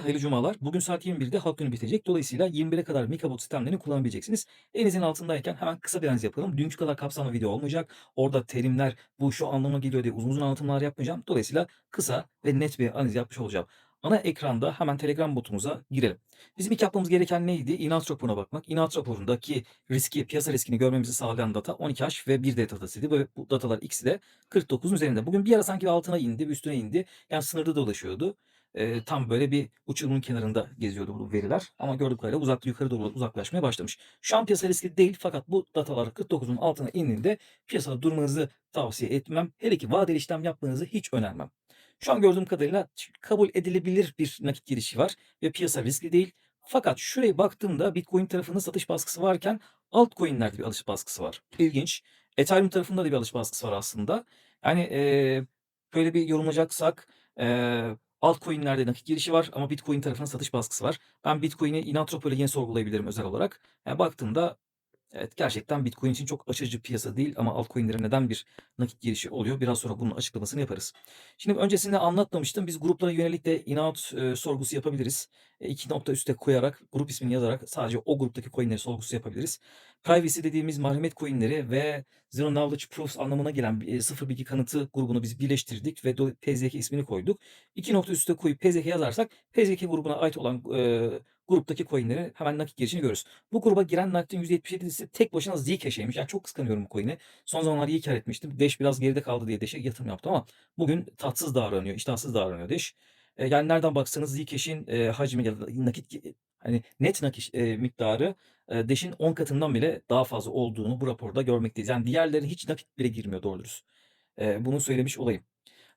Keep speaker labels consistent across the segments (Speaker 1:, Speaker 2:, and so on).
Speaker 1: Hayırlı cumalar. Bugün saat 21'de halk günü bitecek. Dolayısıyla 21'e kadar Mikabot sistemlerini kullanabileceksiniz. Elinizin altındayken hemen kısa bir analiz yapalım. Dünkü kadar kapsamlı video olmayacak. Orada terimler bu şu anlama geliyor diye uzun uzun anlatımlar yapmayacağım. Dolayısıyla kısa ve net bir analiz yapmış olacağım. Ana ekranda hemen Telegram botumuza girelim. Bizim ilk yapmamız gereken neydi? İnat raporuna bakmak. İnat raporundaki riski, piyasa riskini görmemizi sağlayan data 12H ve 1D datasıydı. Ve bu datalar ikisi de 49'un üzerinde. Bugün bir ara sanki altına indi, üstüne indi. Yani sınırda dolaşıyordu. Eee, tam böyle bir uçurumun kenarında geziyordu bu veriler. Ama gördüğüm kadarıyla uzak, yukarı doğru uzaklaşmaya başlamış. Şu an piyasa riski değil fakat bu datalar 49'un altına indiğinde piyasada durmanızı tavsiye etmem. Hele ki vadeli işlem yapmanızı hiç önermem. Şu an gördüğüm kadarıyla kabul edilebilir bir nakit girişi var ve piyasa riskli değil. Fakat şuraya baktığımda Bitcoin tarafında satış baskısı varken altcoin'lerde bir alış baskısı var. İlginç. Ethereum tarafında da bir alış baskısı var aslında. Yani eee, böyle bir yorumlayacaksak eee altcoin'lerde nakit girişi var ama Bitcoin tarafına satış baskısı var. Ben Bitcoin'i inantropoyla yine sorgulayabilirim özel olarak. Yani baktığımda evet gerçekten Bitcoin için çok açıcı piyasa değil ama altcoin'lere neden bir nakit girişi oluyor? Biraz sonra bunun açıklamasını yaparız. Şimdi öncesinde anlatmamıştım. Biz gruplara yönelik de inat e, sorgusu yapabiliriz. E, iki nokta üste koyarak, grup ismini yazarak sadece o gruptaki coin'leri sorgusu yapabiliriz. Privacy dediğimiz mahremiyet coin'leri ve Zero Knowledge Proofs anlamına gelen e, sıfır bilgi kanıtı grubunu biz birleştirdik ve PZK ismini koyduk. İki nokta üste koyup PZK yazarsak PZK grubuna ait olan e, gruptaki coin'leri hemen nakit girişini görürüz. Bu gruba giren nakitin %77'si tek başına Zcash'eymiş. Yani çok kıskanıyorum bu coin'i. Son zamanlar iyi kar etmiştim. Dash biraz geride kaldı diye Dash'e yatırım yaptım ama bugün tatsız davranıyor, iştahsız davranıyor Dash. E, yani nereden baksanız Zcash'in e, hacmi ya da nakit hani net nakit e, miktarı e, Dash'in 10 katından bile daha fazla olduğunu bu raporda görmekteyiz. Yani diğerleri hiç nakit bile girmiyor doğru dürüst. E, bunu söylemiş olayım.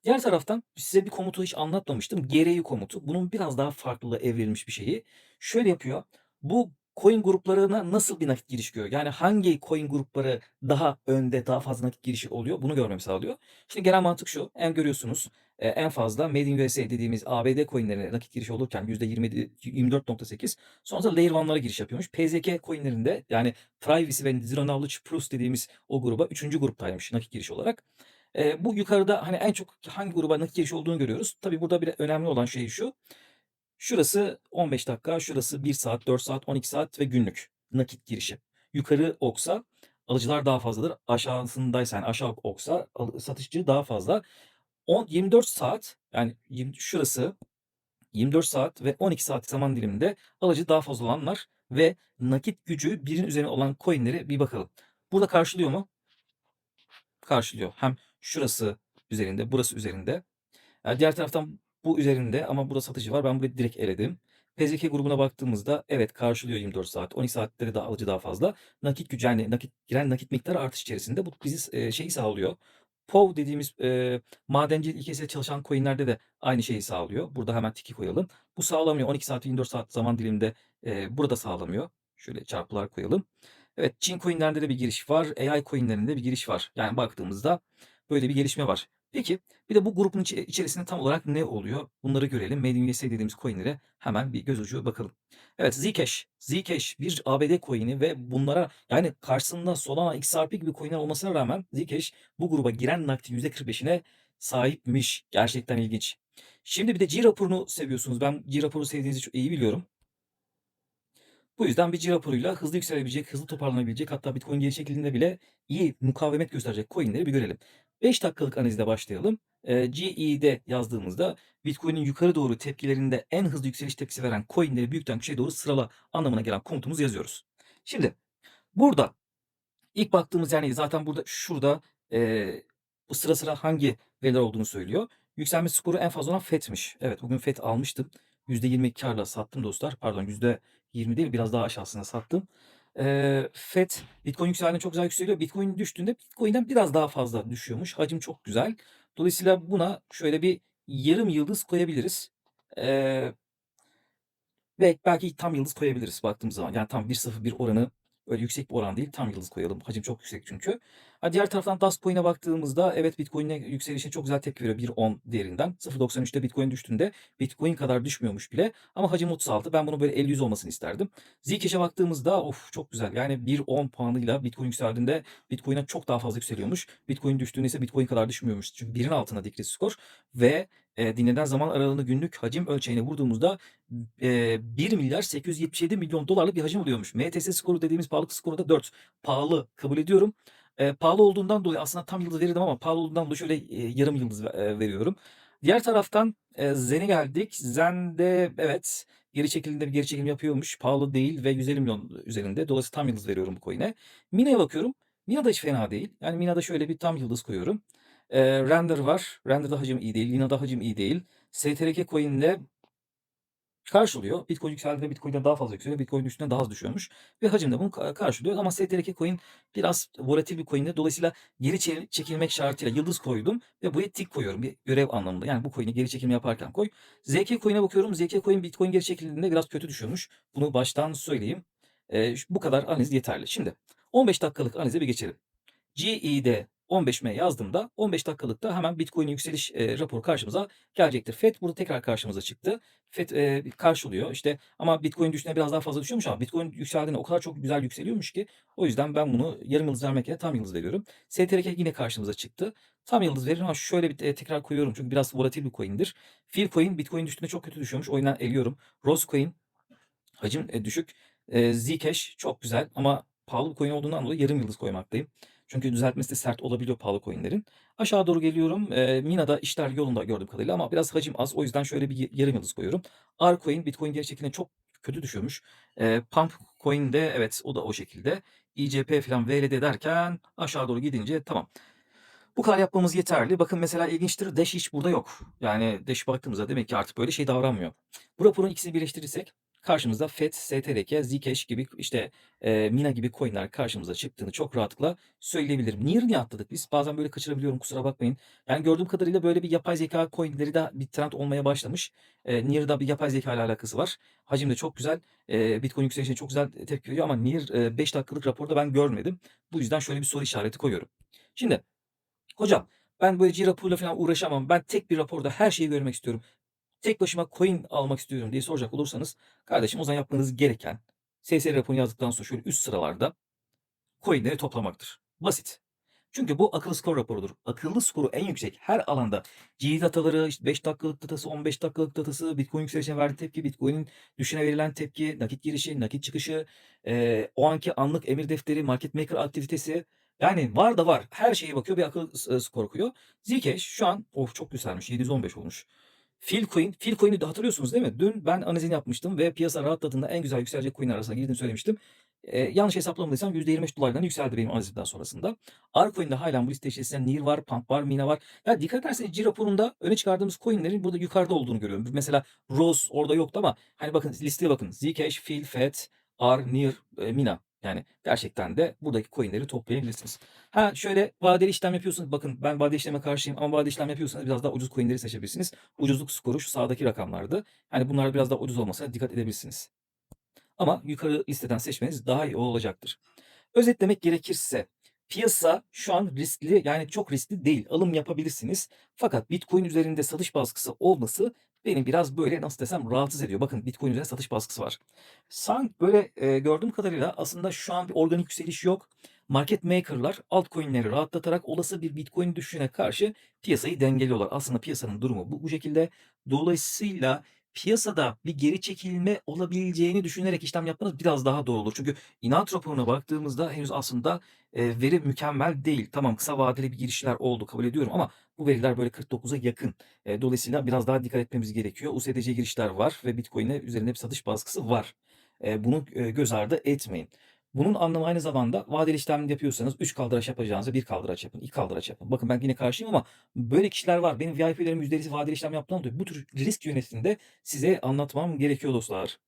Speaker 1: Diğer taraftan size bir komutu hiç anlatmamıştım. GRU komutu. Bunun biraz daha farklı evrilmiş bir şeyi. Şöyle yapıyor. Bu coin gruplarına nasıl bir nakit girişi görüyor? Yani hangi coin grupları daha önde, daha fazla nakit girişi oluyor? Bunu görmemi sağlıyor. Şimdi genel mantık şu. En görüyorsunuz e, en fazla Made in USA dediğimiz ABD coinlerine nakit girişi olurken %27, %24.8 sonra Layer 1'lara giriş yapıyormuş. PZK coinlerinde yani Privacy ve Zero Knowledge Proofs dediğimiz o gruba 3. gruptaymış nakit girişi olarak. Eee, bu yukarıda, hani, en çok hangi gruba nakit girişi olduğunu görüyoruz. Tabii burada bir önemli olan şey şu. Şurası 15 dakika, şurası 1 saat, 4 saat, 12 saat ve günlük nakit girişi. Yukarı oksa alıcılar daha fazladır. Aşağısındaysa yani aşağı oksa satışçı daha fazla. On 24 saat yani yirmi şurası 24 saat ve 12 saat zaman diliminde alıcı daha fazla olanlar ve nakit gücü 1'in üzerine olan coin'lere bir bakalım. Burada karşılıyor mu? Karşılıyor. Hem şurası üzerinde, burası üzerinde. Eee, diğer taraftan bu üzerinde ama burada satıcı var. Ben burayı direkt eledim. PZK grubuna baktığımızda evet karşılıyor 24 saat. 12 saatte de alıcı daha fazla. Nakit gücü yani nakit giren nakit miktarı artış içerisinde. Bu bizi eee, şeyi sağlıyor. POV dediğimiz eee madencilik ilkesiyle çalışan coin'lerde de aynı şeyi sağlıyor. Burada hemen tiki koyalım. Bu sağlamıyor. 12 saat 24 saat zaman diliminde eee, burada sağlamıyor. Şöyle çarpılar koyalım. Evet Çin coin'lerde de bir giriş var. AI coin'lerinde bir giriş var. Yani baktığımızda böyle bir gelişme var. Peki bir de bu grubun içerisinde tam olarak ne oluyor? Bunları görelim. Made in USA dediğimiz coin'lere hemen bir göz ucu bakalım. Evet Zcash. Zcash bir ABD coin'i ve bunlara yani karşısında Solana, XRP gibi coin'ler olmasına rağmen Zcash bu gruba giren nakitin %45'ine sahipmiş. Gerçekten ilginç. Şimdi bir de G raporunu seviyorsunuz. Ben G raporu sevdiğinizi çok iyi biliyorum. Bu yüzden bir G raporuyla hızlı yükselebilecek, hızlı toparlanabilecek hatta Bitcoin geri çekildiğinde bile iyi mukavemet gösterecek coin'leri bir görelim. 5 dakikalık analizle başlayalım. Eee, GE'de yazdığımızda Bitcoin'in yukarı doğru tepkilerinde en hızlı yükseliş tepkisi veren coin'leri büyükten küçüğe doğru sırala anlamına gelen komutumuzu yazıyoruz. Şimdi burada ilk baktığımız yani zaten burada şurada eee, bu sıra sıra hangi veriler olduğunu söylüyor. Yükselme skoru en fazla olan FED'miş. Evet bugün FED almıştım. %20 kârla sattım dostlar. Pardon %20 değil biraz daha aşağısına sattım. Eee, FED Bitcoin yükseldiğinde çok güzel yükseliyor. Bitcoin düştüğünde Bitcoin'den biraz daha fazla düşüyormuş. Hacim çok güzel. Dolayısıyla buna şöyle bir yarım yıldız koyabiliriz. Eee ve belki tam yıldız koyabiliriz baktığımız zaman. Yani tam 1.01 oranı öyle yüksek bir oran değil. Tam yıldız koyalım. Hacim çok yüksek çünkü. Ha, diğer taraftan Dustcoin'e baktığımızda evet Bitcoin'e yükselişine çok güzel tepki veriyor 1.10 değerinden. 0.93'te Bitcoin düştüğünde Bitcoin kadar düşmüyormuş bile ama hacim 36. Ben bunu böyle 50-100 olmasını isterdim. Zcash'e baktığımızda of çok güzel. Yani 1.10 puanıyla Bitcoin yükseldiğinde Bitcoin'e çok daha fazla yükseliyormuş. Bitcoin düştüğünde ise Bitcoin kadar düşmüyormuş. Çünkü birin altına decrease skor ve e, dinlenen zaman aralığını günlük hacim ölçeğine vurduğumuzda e, 1 milyar 877 milyon dolarlık bir hacim oluyormuş. MTS skoru dediğimiz pahalılık skoru da 4. Pahalı kabul ediyorum. E, pahalı olduğundan dolayı aslında tam yıldız verirdim ama pahalı olduğundan dolayı şöyle e, yarım yıldız veriyorum. Diğer taraftan e, Zen'e geldik. Zen'de evet geri çekildiğinde bir geri çekim yapıyormuş. Pahalı değil ve 150 milyon üzerinde. Dolayısıyla tam yıldız veriyorum bu coin'e. Mina'ya bakıyorum. Mina da hiç fena değil. Yani Mina'da şöyle bir tam yıldız koyuyorum. E, Render var. Render'da hacim iyi değil. Lina'da hacim iyi değil. STRK coin'de karşılıyor. Bitcoin yükseldiğinde Bitcoin'den daha fazla yükseliyor. Bitcoin düştüğünde daha az düşüyormuş. Ve hacim de bunu ka- karşılıyor. Ama STRK coin biraz volatil bir coin'de. Dolayısıyla geri çe- çekilmek şartıyla yıldız koydum ve buraya tik koyuyorum. Bir görev anlamında. Yani bu coin'i geri çekilme yaparken koy. ZK coin'e bakıyorum. ZK coin Bitcoin geri çekildiğinde biraz kötü düşüyormuş. Bunu baştan söyleyeyim. Şu- bu kadar analiz yeterli. Şimdi 15 dakikalık analize bir geçelim. GE'de 15M yazdığımda 15 dakikalıkta hemen Bitcoin yükseliş e, raporu karşımıza gelecektir. FED burada tekrar karşımıza çıktı. FED e, karşılıyor işte ama Bitcoin düştüğünde biraz daha fazla düşüyormuş ama Bitcoin yükseldiğinde o kadar çok güzel yükseliyormuş ki o yüzden ben bunu yarım yıldız vermek yerine tam yıldız veriyorum. STRK yine karşımıza çıktı. Tam yıldız veririm ama şöyle bir tekrar koyuyorum çünkü biraz volatil bir coin'dir. Philcoin Bitcoin düştüğünde çok kötü düşüyormuş. O yüzden eliyorum. Rosecoin hacim e, düşük. E, Zcash çok güzel ama pahalı bir coin olduğundan dolayı yarım yıldız koymaktayım. Çünkü düzeltmesi de sert olabiliyor pahalı coinlerin. Aşağı doğru geliyorum. E, Mina'da işler yolunda gördüğüm kadarıyla ama biraz hacim az. O yüzden şöyle bir yarım yıldız koyuyorum. Rcoin Bitcoin geri çekildiğinde çok kötü düşüyormuş. E, Pump Coin de evet o da o şekilde. ICP falan VLD derken aşağı doğru gidince tamam. Bu kadar yapmamız yeterli. Bakın mesela ilginçtir Dash hiç burada yok. Yani Dash baktığımızda demek ki artık böyle şey davranmıyor. Bu raporun ikisini birleştirirsek karşımızda FED, STRK, Zcash gibi işte e, Mina gibi coinler karşımıza çıktığını çok rahatlıkla söyleyebilirim. Near niye atladık biz? Bazen böyle kaçırabiliyorum kusura bakmayın. Yani gördüğüm kadarıyla böyle bir yapay zeka coinleri de bir trend olmaya başlamış. E, Near'da bir yapay zeka ile alakası var. Hacim de çok güzel. E, Bitcoin yükselişine çok güzel tepki veriyor ama Near e, 5 dakikalık raporda ben görmedim. Bu yüzden şöyle bir soru işareti koyuyorum. Şimdi Hocam ben böyle G raporuyla falan uğraşamam. Ben tek bir raporda her şeyi görmek istiyorum. Tek başıma coin almak istiyorum diye soracak olursanız kardeşim o zaman yapmanız gereken SSR raporunu yazdıktan sonra şöyle üst sıralarda coinleri toplamaktır. Basit. Çünkü bu akıllı skor raporudur. Akıllı skoru en yüksek her alanda G dataları, işte 5 dakikalık datası, 15 dakikalık datası, Bitcoin yükselişine verdiği tepki, Bitcoin'in düşüşüne verilen tepki, nakit girişi, nakit çıkışı, eee, o anki anlık emir defteri, market maker aktivitesi yani var da var. Her şeye bakıyor bir akıllı s- skor koyuyor. Zcash şu an of çok yükselmiş. 715 olmuş. Philcoin, Philcoin'i de hatırlıyorsunuz değil mi? Dün ben analizini yapmıştım ve piyasa rahatladığında en güzel yükselecek coin arasına girdiğini söylemiştim. Ee, yanlış hesaplamadıysam %25 dolardan yükseldi benim analizimden sonrasında. Altcoin'de hala bu liste içerisinde Near var, Pump var, Mina var. Ya dikkat ederseniz G raporunda öne çıkardığımız coinlerin burada yukarıda olduğunu görüyorum. Mesela Rose orada yoktu ama hani bakın listeye bakın. Zcash, Phil, FED, R, Near, e, Mina. Yani gerçekten de buradaki coinleri toplayabilirsiniz. Ha şöyle vadeli işlem yapıyorsunuz. Bakın ben vadeli işleme karşıyım ama vadeli işlem yapıyorsanız biraz daha ucuz coinleri seçebilirsiniz. Ucuzluk skoru şu sağdaki rakamlardı. Yani bunlar biraz daha ucuz olmasına dikkat edebilirsiniz. Ama yukarı listeden seçmeniz daha iyi olacaktır. Özetlemek gerekirse piyasa şu an riskli yani çok riskli değil. Alım yapabilirsiniz. Fakat Bitcoin üzerinde satış baskısı olması beni biraz böyle nasıl desem rahatsız ediyor. Bakın Bitcoin üzerinde satış baskısı var. Sanki böyle e, gördüğüm kadarıyla aslında şu an bir organik yükseliş yok. Market maker'lar altcoin'leri rahatlatarak olası bir Bitcoin düşüşüne karşı piyasayı dengeliyorlar. Aslında piyasanın durumu bu, bu şekilde. Dolayısıyla piyasada bir geri çekilme olabileceğini düşünerek işlem yapmanız biraz daha doğru olur. Çünkü inat raporuna baktığımızda henüz aslında e, veri mükemmel değil. Tamam kısa vadeli bir girişler oldu kabul ediyorum ama bu veriler böyle 49'a yakın. E, dolayısıyla biraz daha dikkat etmemiz gerekiyor. USDC girişler var ve Bitcoin'e üzerinde bir satış baskısı var. E, bunu e, göz ardı etmeyin. Bunun anlamı aynı zamanda vadeli işlem yapıyorsanız 3 kaldıraç yapacağınıza 1 kaldıraç yapın, 2 kaldıraç yapın. Bakın ben yine karşıyım ama böyle kişiler var. Benim VIP'lerim %50'si vadeli işlem yaptığından dolayı bu tür risk yönetiminde size anlatmam gerekiyor dostlar.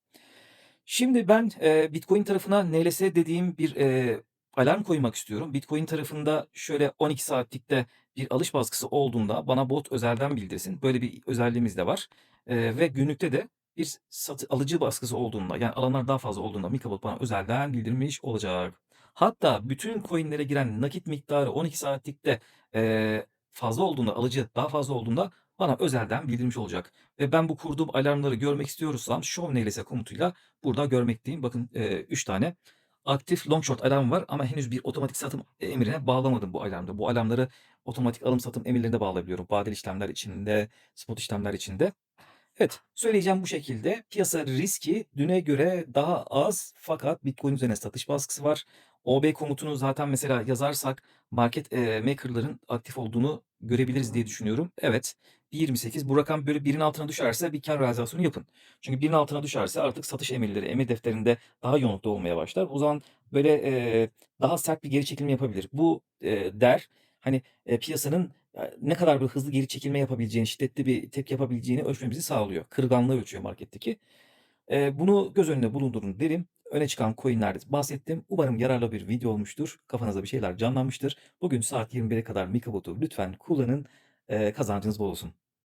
Speaker 1: Şimdi ben e, Bitcoin tarafına NLS dediğim bir e, alarm koymak istiyorum. Bitcoin tarafında şöyle 12 saatlikte bir alış baskısı olduğunda bana bot özelden bildirsin. Böyle bir özelliğimiz de var. E, ve günlükte de bir satı, alıcı baskısı olduğunda yani alanlar daha fazla olduğunda Mikabot bana özelden bildirmiş olacak. Hatta bütün coin'lere giren nakit miktarı 12 saatlikte, eee, fazla olduğunda, alıcı daha fazla olduğunda bana özelden bildirmiş olacak ve ben bu kurduğum alarmları görmek istiyorsam show neylese komutuyla burada görmekteyim. Bakın, eee, 3 tane aktif long short alarmı var ama henüz bir otomatik satım emrine bağlamadım bu alarmda. Bu alarmları otomatik alım satım emirlerine bağlayabiliyorum. Vadeli işlemler içinde, spot işlemler içinde. Evet, söyleyeceğim bu şekilde. Piyasa riski düne göre daha az fakat Bitcoin üzerine satış baskısı var. OB komutunu zaten mesela yazarsak market, eee, maker'ların aktif olduğunu görebiliriz diye düşünüyorum. Evet, 1.28 bu rakam böyle 1'in altına düşerse bir kâr realizasyonu yapın. Çünkü 1'in altına düşerse artık satış emirleri, emir defterinde daha yoğunlukta olmaya başlar. O zaman böyle, eee, daha sert bir geri çekilme yapabilir. Bu, eee, değer, hani, eee, piyasanın, ne kadar böyle hızlı geri çekilme yapabileceğini, şiddetli bir tepki yapabileceğini ölçmemizi sağlıyor. Kırılganlığı ölçüyor marketteki. Eee, bunu göz önünde bulundurun derim. Öne çıkan coin'lerden bahsettim. Umarım yararlı bir video olmuştur. Kafanızda bir şeyler canlanmıştır. Bugün saat 21'e kadar MikaBot'u lütfen kullanın. Eee, kazancınız bol olsun.